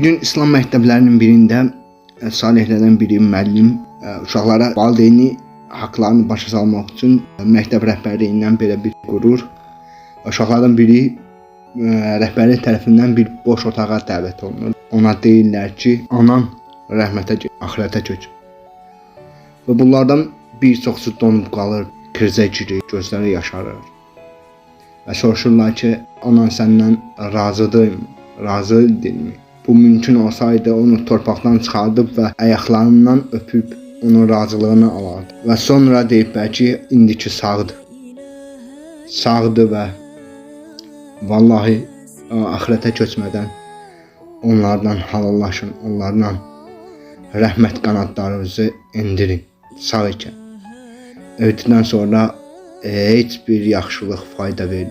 Bir gün İslam məktəblərinin birində ə, salihlərdən biri müəllim ə, uşaqlara valideyni haqlarını başa salmaq üçün ə, məktəb rəhbərliyindən belə bir qurur. Uşaqlardan biri rəhbərlik tərəfindən bir boş otağa dəvət olunur. Ona deyirlər ki, anan rəhmətə get, axirətə köç. Və bunlardan bir çoxu donub qalır, krizə girir, gözləri yaşarır. Və soruşurlar ki, anan səndən razıdırmı? Razıdırmı? Bu mümkün olsaydı onu torpaqdan çıxardıb və ayaqlarından öpüb onun razılığını alardı. Və sonra deyib ki, indiki sağdır. Sağdır və vallahi axirətə köçmədən onlardan halallaşın, onlardan rəhmət qanadlarınızı endirin sağ ikən. Öldükdən sonra e, heç bir yaxşılıq fayda ver,